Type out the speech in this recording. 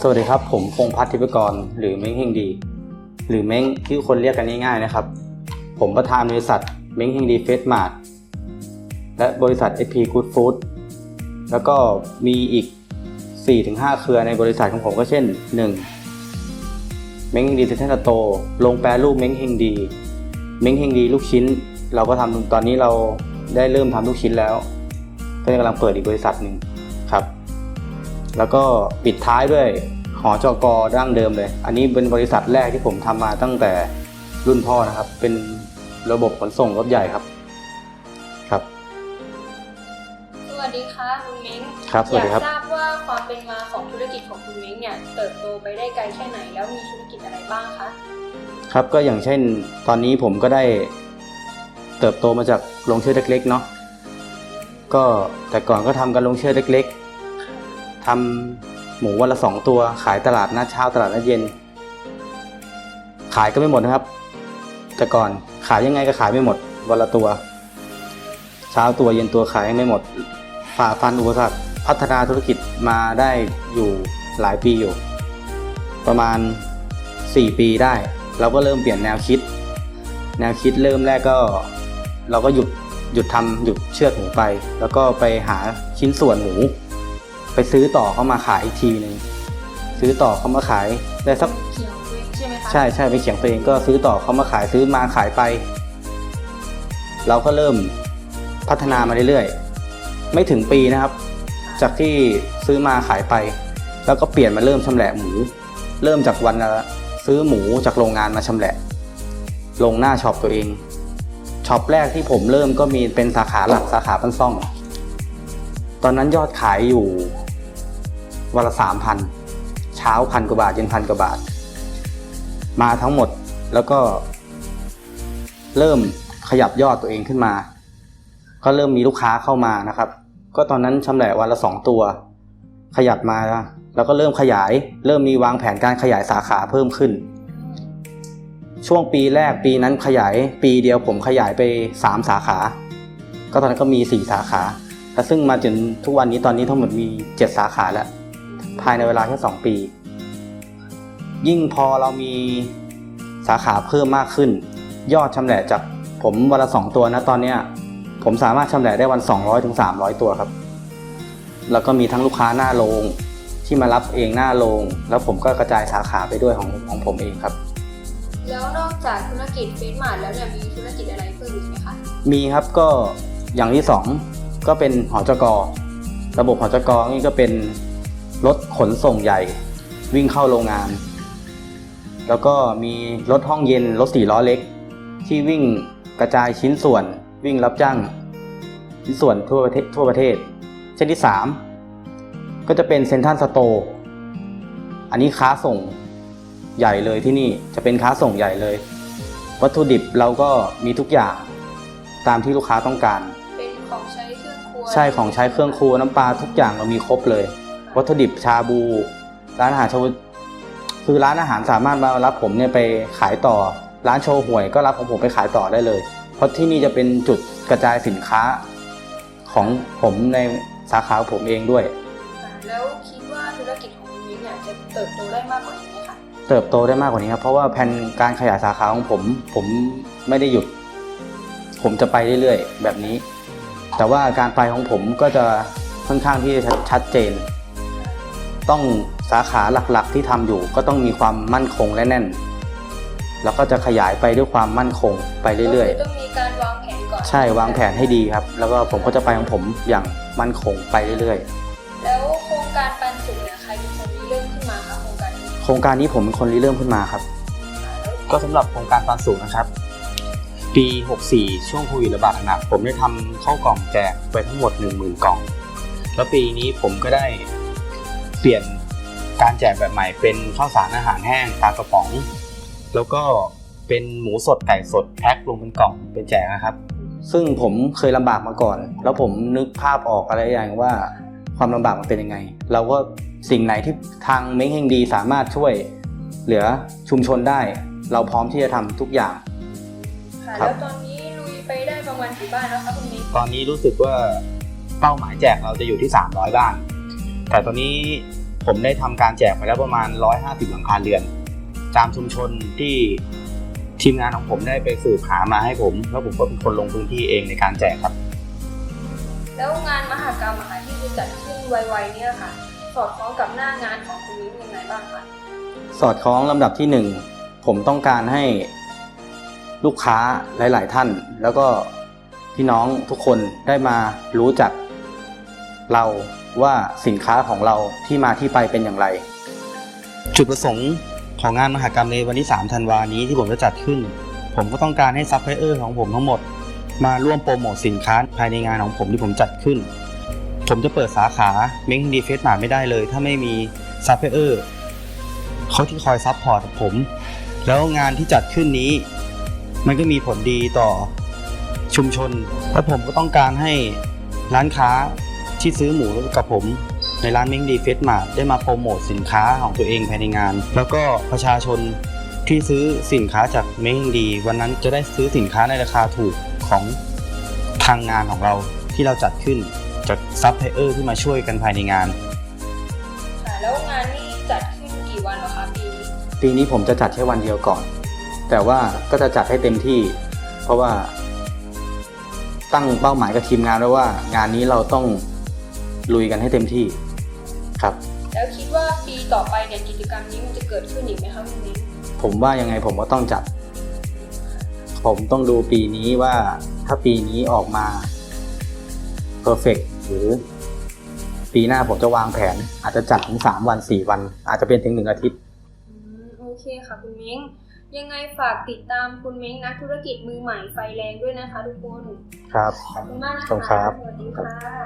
สวัสดีครับ ผมพงพัฒน์ทิพกร หรือเม้งเฮงดี หรือเม้งที่คนเรียกกันง่ายๆนะครับ ผมประธานบริษัทเม้งเฮงดีเฟสมาร์ทและบริษัท SP Good Food แล้วก็มีอีก 4-5 เครือในบริษัทของผมก็เช่น 1. เม้งเฮงดีเซ็นทรัลโตลงแปรรูปเม้งเฮงดี เม้งเฮงดีลูกชิ้น เราก็ทำตอนนี้เราได้เริ่มทำลูกชิ้นแล้วก็กำลังเปิดอีกบริษัทหนึ่ง แล้วก็ปิดท้ายด้วยหอจกดั้งเดิมเลย อันนี้เป็นบริษัทแรกที่ผมทำมาตั้งแต่รุ่นพ่อนะครับ เป็นระบบขนส่งรถใหญ่ครับ ครับ สวัสดีค่ะคุณเม้งครับสวัสดีครับอยากทราบว่าความเป็นมาของธุรกิจของคุณเม้งเนี่ยเติบโตไปได้ไกลแค่ไหนแล้วมีธุรกิจอะไรบ้างคะครับก็อย่างเช่น ตอนนี้ผมก็ได้เติบโตมาจากโรงเชือดเล็กๆเนาะก็แต่ก่อนก็ทำกันโรงเชือดเล็กๆ ทำหมูวันละสองตัว ขายตลาดนัดเช้าตลาดนัดเย็น ขายก็ไม่หมดนะครับ แต่ก่อนขายยังไงก็ขายไม่หมด วันละตัว เช้าตัวเย็นตัวขายยังไม่หมดฝ่าฟันอุปสรรคพัฒนาธุรกิจมาได้อยู่หลายปีอยู่ ประมาณ 4 ปีได้ เราก็เริ่มเปลี่ยนแนวคิด แนวคิดเริ่มแรกก็ เราก็หยุดหยุดทำหยุดเชือดหมูไป แล้วก็ไปหาชิ้นส่วนหมู ไปซื้อต่อเข้ามาขายอีกทีหนึ่งซื้อต่อเขามาขายได้สักเขียวเว้ยใช่ไหมคะใช่ใช่ไปเขียงตัวเองก็ซื้อต่อเขามาขายซื้อมาขายไป เราก็เริ่มพัฒนามาเรื่อยๆไม่ถึงปีนะครับ จากที่ซื้อมาขายไป แล้วก็เปลี่ยนมาเริ่มชำแหละหมู เริ่มจากวันละซื้อหมูจากโรงงานมาชำแหละ ลงหน้าช็อปตัวเองช็อปแรกที่ผมเริ่มก็มีเป็นสาขาหลักสาขาปันซ่อง ตอนนั้นยอดขายอยู่ วันละสามพันเช้าพันกว่าบาทเย็นพันกว่าบาท มาทั้งหมดแล้วก็ เริ่มขยับยอดตัวเองขึ้นมา ก็เริ่มมีลูกค้าเข้ามานะครับ ก็ตอนนั้นชำแหละวันละสองตัว ขยับมาแล้วก็เริ่มขยาย เริ่มมีวางแผนการขยายสาขาเพิ่มขึ้น ช่วงปีแรกปีนั้นขยายปีเดียวผมขยายไป 3 สาขา ก็ตอนนั้นก็มี 4 สาขาแต่ซึ่งมาจนทุกวันนี้ตอนนี้ทั้งหมดมี 7 สาขาแล้ว ภายในเวลาแค่2ปี ยิ่งพอเรามีสาขาเพิ่มมากขึ้น ยอดชำแหละจากผมวันละสองตัวนะตอนเนี้ยผมสามารถชำแหละได้วัน 200ถึง300ตัวครับ แล้วก็มีทั้งลูกค้าหน้าโรงที่มารับเองหน้าโรงแล้วผมก็กระจายสาขาไปด้วยของของผมเองครับ แล้วนอกจากธุรกิจเฟสมาร์ทแล้วเนี่ยมีธุรกิจอะไรเพิ่มอีกไหมคะ มีครับก็อย่างที่สองก็เป็นหอจกระบบหอจกนี่ก็เป็น รถขนส่งใหญ่ วิ่งเข้าโรงงาน แล้วก็มีรถห้องเย็นรถสี่ล้อเล็ก ที่วิ่งกระจายชิ้นส่วน วิ่งรับจ้างชิ้นส่วนทั่วประเทศทั่วประเทศเช่นที่สามก็จะเป็นเซ็นทรัลสโตร์อันนี้ค้าส่งใหญ่เลยที่นี่จะเป็นค้าส่งใหญ่เลย วัตถุดิบเราก็มีทุกอย่างตามที่ลูกค้าต้องการ เป็นของใช้เครื่องครัว ใช่ของใช้เครื่องครัวน้ำปลาทุกอย่างเรามีครบเลย วัตถุดิบชาบู ร้านอาหารชาบูคือร้านอาหารสามารถมารับผมเนี่ยไปขายต่อ ร้านโชว์หวยก็รับของผมไปขายต่อได้เลย เพราะที่นี่จะเป็นจุดกระจายสินค้าของผมในสาขาของผมเองด้วยค่ะแล้วคิดว่าธุรกิจของคุณเม้งเนี่ยจะเติบโตได้มากกว่านี้ไหมคะเติบโตได้มากกว่านี้ครับเพราะว่าแผนการขยายสาขาของผม ผมไม่ได้หยุด ผมจะไปเรื่อยๆ แบบนี้ แต่ว่าการไปของผมก็จะค่อนข้างที่จะชัดเจน ต้องสาขาหลักๆที่ทำอยู่ก็ต้องมีความมั่นคงและแน่น แล้วก็จะขยายไปด้วยความมั่นคงไปเรื่อยก็คืต้องมีการวางแผนก่อนๆใช่วางแผนให้ดีครับ แล้วก็ผมก็จะไปของผมอย่างมั่นคงไปเรื่อยแล้วโครงการปันสุขเนี่ยใครเป็นคนริเริ่มขึ้นมาคะโครงการนี้ๆ โครงการนี้ผมเป็นคนริเริ่มขึ้นมาครับ ก็สำหรับโครงการปันสุขนะครับ ปี 64 ช่วงโควิดระบาดหนักผมได้ทำข้าวกล่องแจกไปทั้งหมด 10,000 กล่อง แล้วปีนี้ผมก็ได้เปลี่ยนการแจกแบบใหม่เป็นข้าวสารอาหารแห้งปลากระป๋อง แล้วก็เป็นหมูสดไก่สดแพ็คลงเป็นกล่องเป็นแจกนะครับ ซึ่งผมเคยลำบากมาก่อน แล้วผมนึกภาพออกอะไรอย่างว่าความลำบากมันเป็นยังไง เราก็สิ่งไหนที่ทางเม้งเฮงดีสามารถช่วยเหลือชุมชนได้ เราพร้อมที่จะทำทุกอย่าง ค่ะครับ แล้วตอนนี้ลุยไปได้ประมาณกี่บ้านแล้วคะคุณเม้งตอนนี้รู้สึกว่าเป้าหมายแจกเราจะอยู่ที่ 300 บ้าน แต่ตอนนี้ ผมได้ทำการแจกไปแล้วประมาณ 150 หลังคาเรือน ตามชุมชนที่ทีมงานของผมได้ไปสืบหามาให้ผม แล้วผมก็เป็นคนลงพื้นที่เองในการแจกครับ แล้วงานมหกรรมอะค่ะที่จะจัดขึ้นไวๆเนี่ยค่ะ สอดคล้องกับหน้างานของคุณมิ้งยังไงบ้างคะสอดคล้องลำดับที่หนึ่งผมต้องการให้ลูกค้าหลาย ๆ ท่าน แล้วก็พี่น้องทุกคนได้มารู้จักเรา ว่าสินค้าของเราที่มาที่ไปเป็นอย่างไร จุดประสงค์ของงานมหกรรมในวันที่ 3 ธันวานี้ที่ผมจะจัดขึ้น ผมก็ต้องการให้ซัพพลายเออร์ของผมทั้งหมด มาร่วมโปรโมทสินค้าภายในงานของผมที่ผมจัดขึ้น ผมจะเปิดสาขาเม้งดีเฟสมาไม่ได้เลย ถ้าไม่มีซัพพลายเออร์เขาที่คอยซัพพอร์ตผม แล้วงานที่จัดขึ้นนี้ มันก็มีผลดีต่อชุมชนและผมก็ต้องการให้ร้านค้า ที่ซื้อหมูกับผมในร้านเม้งดีเฟสมาได้มาโปรโมทสินค้าของตัวเองภายในงาน แล้วก็ประชาชนที่ซื้อสินค้าจากเม้งดี วันนั้นจะได้ซื้อสินค้าในราคาถูกของทางงานของเราที่เราจัดขึ้นจากซัพพลายเออร์ที่มาช่วยกันภายในงาน ค่ะแล้วงานนี้จัดขึ้นกี่วันเหรอคะปีนี้ปีนี้ผมจะจัดแค่วันเดียวก่อน แต่ว่าก็จะจัดให้เต็มที่ เพราะว่า ตั้งเป้าหมายกับทีมงานไว้ว่างานนี้เราต้อง ลุยกันให้เต็มที่ครับ แล้วคิดว่าปีต่อไปเนี่ยกิจกรรมนี้มันจะเกิดขึ้นอีกไหมคะคุณมิ้งผมว่ายังไงผมก็ต้องจัด ผมต้องดูปีนี้ว่าถ้าปีนี้ออกมาเพอร์เฟกหรือ ปีหน้าผมจะวางแผน อาจจะจัดถึงสามวันสี่วัน อาจจะเป็นถึงหนึ่งอาทิตย์อืมโอเคค่ะคุณมิ้งยังไงฝากติดตามคุณมิ้งนักธุรกิจมือใหม่ไฟแรงด้วยนะคะทุกคน ครับ ขอบคุณมากนะขอบคุณครัคะบสวัสดีค่ะ